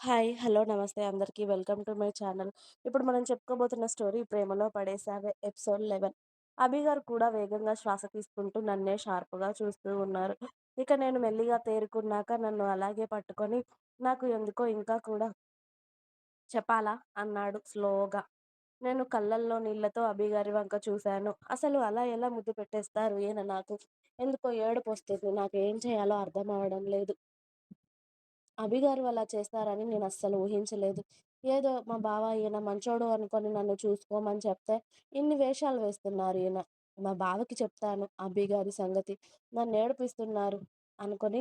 Hi. Hello. Namaste అందరికీ. Welcome to my channel. ఇప్పుడు మనం చెప్పుకోబోతున్న స్టోరీ 'ప్రేమలో పడేసావే' ఎపిసోడ్ 11. అభి గారు కూడా వేగంగా శ్వాస తీసుకుంటూ నన్నే షార్ప్‌గా చూస్తూ ఉన్నారు. ఇక నేను మెల్లిగా తేరుకున్నాక నన్ను అలాగే పట్టుకొని 'నాకు ఎందుకో ఇంకా కూడా చెప్పాలా' అన్నాడు స్లోగా. నేను కళ్ళల్లో నీళ్ళతో అభిగారి వంక చూశాను. అసలు అలా ఎలా ముద్దు పెట్టేస్తారు ఈయన నాకు? ఎందుకో ఏడుపు వస్తుంది నాకు ఏం చేయాలో అర్థం అవడం లేదు. అభిగారు అలా చేస్తారని నేను అస్సలు ఊహించలేదు. ఏదో మా బావ ఈయన మంచోడు అనుకొని నన్ను చూసుకోమని చెప్తే ఇన్ని వేషాలు వేస్తున్నారు ఈయన. మా బావకి చెప్తాను అభిగారి సంగతి. నన్ను ఏడిపిస్తున్నారు అనుకొని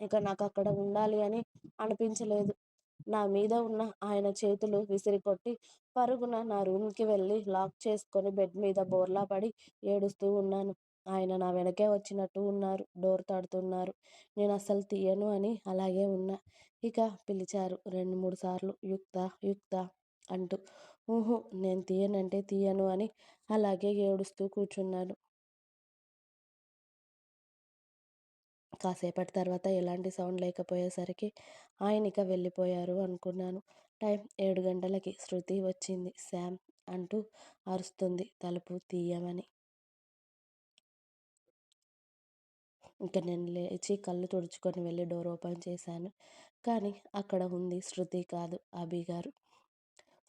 ఇక నాకు అక్కడ ఉండాలి అని అనిపించలేదు. నా మీద ఉన్న ఆయన చేతులు విసిరికొట్టి పరుగున నా రూమ్‌కి వెళ్ళి లాక్ చేసుకొని బెడ్ మీద బోర్లా పడి ఏడుస్తూ ఉన్నాను. ఆయన నా వెనకే వచ్చినట్టు ఉన్నారు. డోర్ తాడుతున్నారు నేను అస్సలు తీయను అని అలాగే ఉన్నా. ఇక పిలిచారు రెండు మూడు సార్లు యుక్త యుక్తా' అంటూ. ఊహు నేను తీయనంటే తీయను అని అలాగే ఏడుస్తూ కూర్చున్నాను. కాసేపటి తర్వాత ఎలాంటి సౌండ్ లేకపోయేసరికి ఆయన ఇక వెళ్ళిపోయారు అనుకున్నాను. టైం ఏడు గంటలకి శృతి వచ్చింది. శామ్ అంటూ అరుస్తుంది తలుపు తీయమని. ఇంకా నేను లేచి కళ్ళు తుడుచుకొని వెళ్ళి డోర్ ఓపెన్ చేశాను. కానీ అక్కడ ఉంది శృతి కాదు అభిగారు.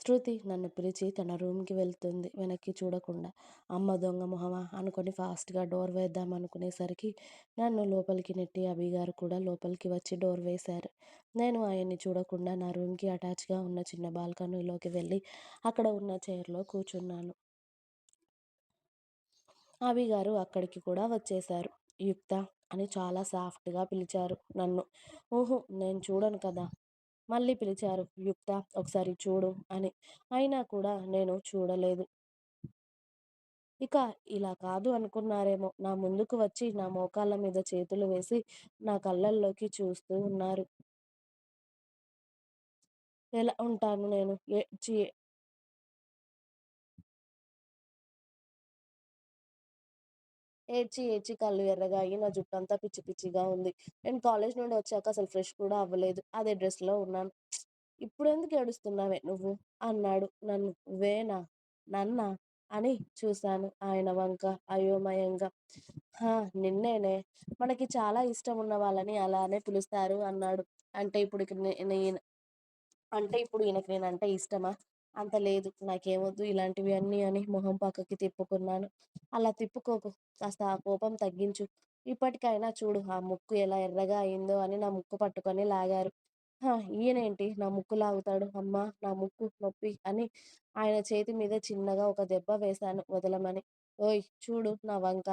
శృతి నన్ను పిలిచి తన రూమ్‌కి వెళ్తుంది వెనక్కి చూడకుండా. అమ్మ దొంగ మొహమా అనుకొని ఫాస్ట్‌గా డోర్ వేద్దాం అనుకునేసరికి నన్ను లోపలికి నెట్టి అభిగారు కూడా లోపలికి వచ్చి డోర్ వేశారు. నేను ఆయన్ని చూడకుండా నా రూమ్‌కి అటాచ్‌గా ఉన్న చిన్న బాల్కనీలోకి వెళ్ళి అక్కడ ఉన్న చైర్‌లో కూర్చున్నాను. అభిగారు అక్కడికి కూడా వచ్చేశారు. యుక్త అని చాలా సాఫ్ట్‌గా పిలిచారు నన్ను. ఓహో నేను చూడను కదా! మళ్ళీ పిలిచారు యుక్త ఒకసారి చూడు అని. అయినా కూడా నేను చూడలేదు. ఇక ఇలా కాదు అనుకున్నారేమో నా ముందుకు వచ్చి నా మోకాళ్ళ మీద చేతులు వేసి నా కళ్ళల్లోకి చూస్తూ ఉన్నారు. ఎలా ఉంటాను నేను? ఏడ్చి ఏడ్చి ఏడ్చి కళ్ళు ఎర్రగా అయ్యి నా జుట్టంతా పిచ్చి పిచ్చిగా ఉంది. నేను కాలేజ్ నుండి వచ్చాక అసలు ఫ్రెష్ కూడా అవ్వలేదు. అదే డ్రెస్‌లో ఉన్నాను. ఇప్పుడు ఎందుకు ఏడుస్తున్నావే నువ్వు? అన్నాడు నన్ను. వేనా? నన్నా? అని చూశాను ఆయన వంక అయోమయంగా. నిన్నేనే. మనకి చాలా ఇష్టం ఉన్న వాళ్ళని అలానే పిలుస్తారు అన్నాడు. అంటే ఇప్పుడు నేను అంటే ఇప్పుడు ఈయనకి నేనంటే ఇష్టమా? అంత లేదు. నాకేమొద్దు ఇలాంటివి అన్నీ అని మొహం పక్కకి తిప్పుకున్నాను. అలా తిప్పుకోకు. కాస్త ఆ కోపం తగ్గించు. ఇప్పటికైనా చూడు ఆ ముక్కు ఎలా ఎర్రగా అయిందో అని నా ముక్కు పట్టుకొని లాగారు. ఈయనేంటి నా ముక్కు లాగుతాడు. అమ్మా! నా ముక్కు నొప్పి అని ఆయన చేతి మీద చిన్నగా ఒక దెబ్బ వేశాను వదలమని. ఓయ్! చూడు నా వంక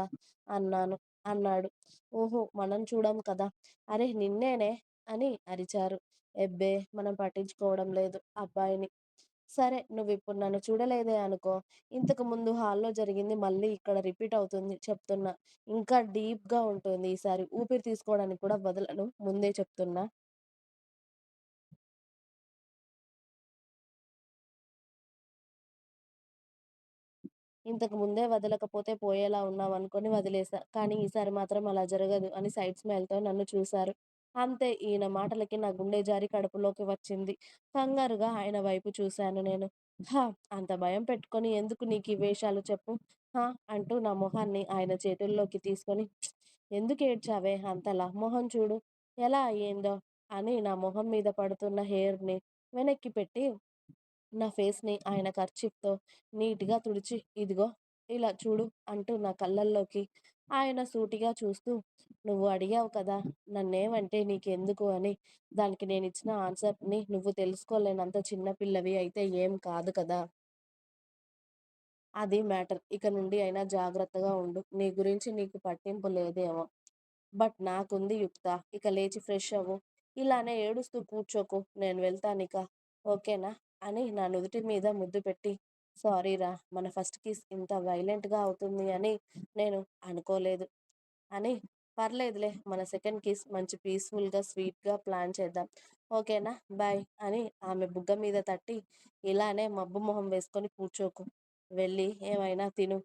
అన్నాను. అన్నాడు. ఓహో! మనం చూడం కదా! అరే నిన్నేనే అని అరిచారు. ఎబ్బే! మనం పట్టించుకోవడం లేదు అబ్బాయిని. సరే నువ్వు ఇప్పుడు నన్ను చూడలేదే అనుకో. ఇంతకు ముందు హాల్‌లో జరిగింది మళ్ళీ ఇక్కడ రిపీట్ అవుతుంది చెప్తున్నా. ఇంకా డీప్‌గా ఉంటుంది ఈసారి. ఊపిరి తీసుకోవడానికి కూడా వదలను ముందే చెప్తున్నా. ఇంతకు ముందే వదలకపోతే పోయేలా ఉన్నావనుకొని వదిలేశా. కానీ ఈసారి మాత్రం అలా జరగదు అని సైడ్ స్మైల్‌తో నన్ను చూశారు. అంతే ఈయన మాటలకి నా గుండె జారి కడుపులోకి వచ్చింది. కంగారుగా ఆయన వైపు చూశాను నేను. హా! అంత భయం పెట్టుకొని ఎందుకు నీకీ వేషాలు చెప్పు? హా! అంటూ నా మొహాన్ని ఆయన చేతుల్లోకి తీసుకొని ఎందుకు ఏడ్చావే అంతలా? మొహం చూడు ఎలా అయ్యిందో అని నా మొహం మీద పడుతున్న హెయిర్‌ని వెనక్కి పెట్టి నా ఫేస్‌ని ఆయన కర్చిప్తో నీట్‌గా తుడిచి ఇదిగో ఇలా చూడు అంటూ నా కళ్ళల్లోకి ఆయన సూటిగా చూస్తూ నువ్వు అడిగావు కదా నన్నేమంటే నీకెందుకు అని. దానికి నేను ఇచ్చిన ఆన్సర్‌ని నువ్వు తెలుసుకోలేనంత చిన్నపిల్లవి అయితే ఏం కాదు కదా! అది మ్యాటర్. ఇక నుండి అయినా జాగ్రత్తగా ఉండు. నీ గురించి నీకు పట్టింపు లేదేమో! బట్ నాకుంది యుక్తా! ఇక లేచి ఫ్రెష్ అవ్వు. ఇలానే ఏడుస్తూ కూర్చోకు. నేను వెళ్తానిక. ఓకేనా? అని నా నుదుటి మీద ముద్దు పెట్టి సారీరా! మన ఫస్ట్ కిస్ ఇంత వైలెంట్‌గా అవుతుంది అని నేను అనుకోలేదు. అని పర్లేదులే మన సెకండ్ కిస్ మంచి పీస్‌ఫుల్‌గా, స్వీట్‌గా ప్లాన్ చేద్దాం. ఓకేనా? బాయ్ అని ఆమె బుగ్గ మీద తట్టి ఇలానే మబ్బు మొహం వేసుకొని కూర్చోకు. వెళ్ళి ఏమైనా తిను.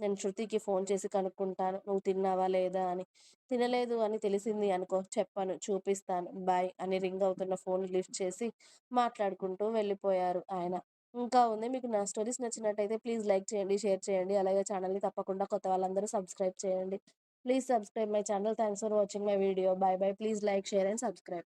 నేను శృతికి ఫోన్ చేసి కనుక్కుంటాను. నువ్వు తిన్నావా లేదా? అని. తినలేదు అని తెలిసింది అనుకో చెప్పను చూపిస్తాను బాయ్ అని రింగ్ అవుతున్న ఫోన్ లిఫ్ట్ చేసి మాట్లాడుకుంటూ వెళ్ళిపోయారు ఆయన. ఇంకా ఉంది. మీకు నా స్టోరీస్ నచ్చినట్టయితే ప్లీజ్ లైక్ చేయండి షేర్ చేయండి. అలాగే ఛానల్ని తప్పకుండా కొత్త వాళ్ళందరూ సబ్స్క్రైబ్ చేయండి. Please subscribe my channel. Thanks for watching my video. Bye bye please like share and subscribe.